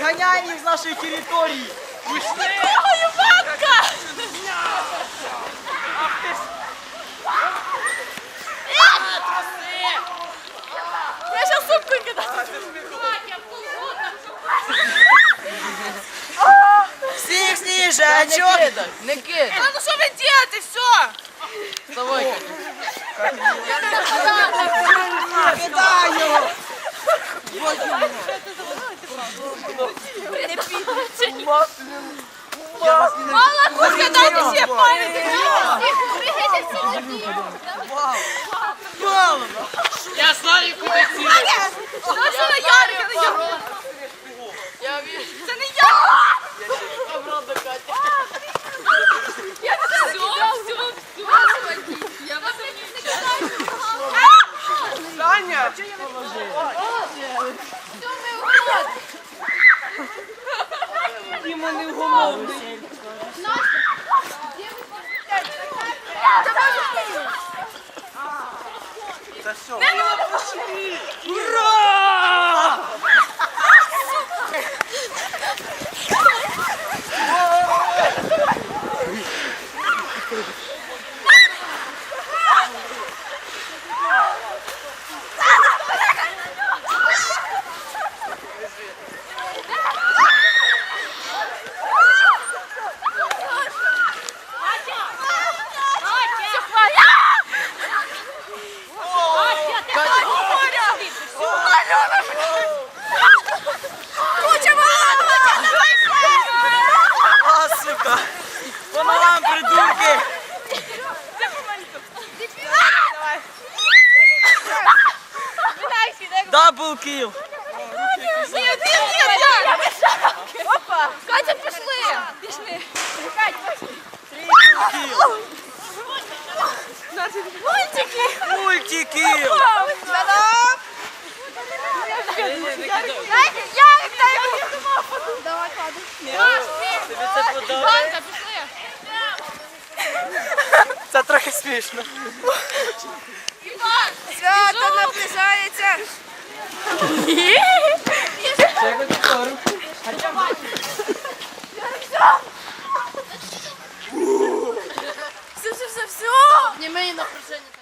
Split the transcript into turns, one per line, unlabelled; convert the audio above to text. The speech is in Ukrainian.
Виганяй їх з нашої території.
Ой, Іванка! Я сейчас сумку кидаю.
Сніг, сніжечок.
Не кидай.
А ну що ви робите? Все!
Давай.
Кидай його.
Мало кидайте ще.
Мало.
Я знаю, куди цілити.
Що це на Ярика?
Я вірю.
Це не я!
Катя.
Я все, все, все. Я вас не кидаю.
Саня. Діма не вгомовний. Все. Ура! Вона вам, придурки! Дабл кіл!
Опа! Катя, пішли! Пішли! Мультики!
Мультикіл! трохи смішно. Іван!
Свято наближається!
Все, все, все,
все! Не мені
напряження.